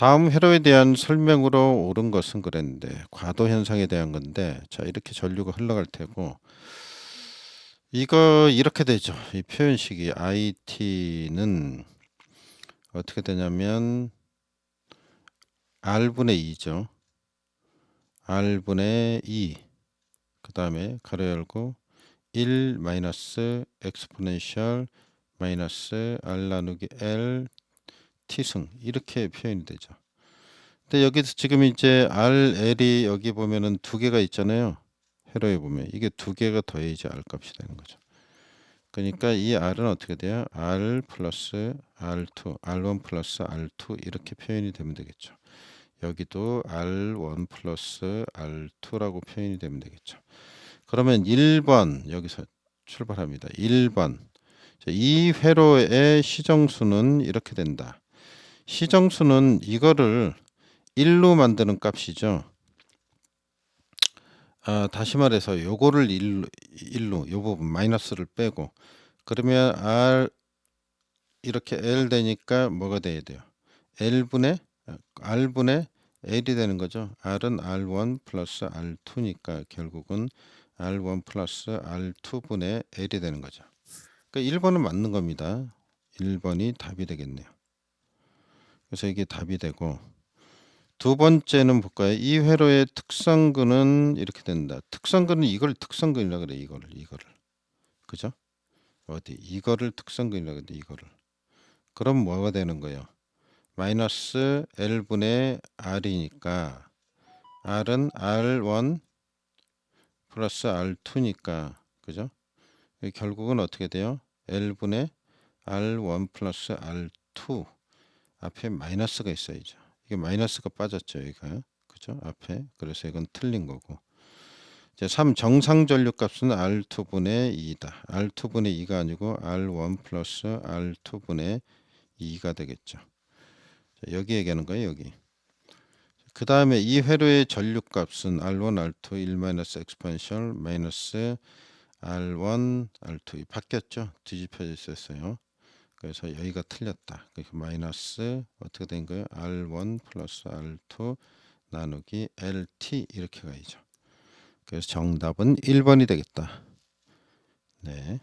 다음 회로에 대한 설명으로 옳은 것은 그랬는데 과도 현상에 대한 건데 자 이렇게 전류가 흘러갈 테고 이거 이렇게 되죠. 이 표현식이 it는 어떻게 되냐면 r분의 2죠. r분의 2. 그 다음에 가로 열고 1 마이너스 엑스포넨셜 마이너스 r 나누기 l t승 이렇게 표현이 되죠. 근데 여기서 지금 이제 RL이 여기 보면은 두 개가 있잖아요. 회로에 보면 이게 두 개가 더해야지 R 값이 되는 거죠. 그러니까 이 R은 어떻게 돼요? R 플러스 R2, R1 플러스 R2 이렇게 표현이 되면 되겠죠. 여기도 R1 플러스 R2라고 표현이 되면 되겠죠. 그러면 1번 여기서 출발합니다. 1번 이 회로의 시정수는 이렇게 된다. 시정수는 이거를 1로 만드는 값이죠. 아, 다시 말해서 요거를 1로, 1로 요 부분 마이너스를 빼고 그러면 R 이렇게 L 되니까 뭐가 돼야 돼요? L분의 R분의 L이 되는 거죠. R은 R1 플러스 R2니까 결국은 R1 플러스 R2분의 L이 되는 거죠. 그러니까 1번은 맞는 겁니다. 1번이 답이 되겠네요. 그래서 이게 답이 되고 두 번째는 볼까요? 이 회로의 특성근은 이렇게 된다. 특성근은 이걸 특성근이라 그래. 이거를 이거를 그죠? 어디 이거를 특성근이라 그래. 이거를 그럼 뭐가 되는 거예요? 마이너스 L분의 R이니까 R은 R1 플러스 R2니까 그죠? 결국은 어떻게 돼요? L분의 R1 플러스 R2 앞에 마이너스가 있어야죠. 이게 마이너스가 빠졌죠, 여기가. 그죠? 앞에. 그래서 이건 틀린 거고. 이제 3 정상 전류 값은 R2분의 2다. R2분의 2가 아니고 R1 플러스 R2분의 2가 되겠죠. 자, 여기 얘기하는 거예요, 여기. 그 다음에 이 회로의 전류 값은 R1, R2, 1 마이너스 엑스펜셜 마이너스 R1, R2 바뀌었죠? 뒤집혀져 있었어요. 그래서 여기가 틀렸다. 그러니까 마이너스 어떻게 된 거예요? R1 플러스 R2 나누기 LT 이렇게 가야죠. 그래서 정답은 1번이 되겠다. 네.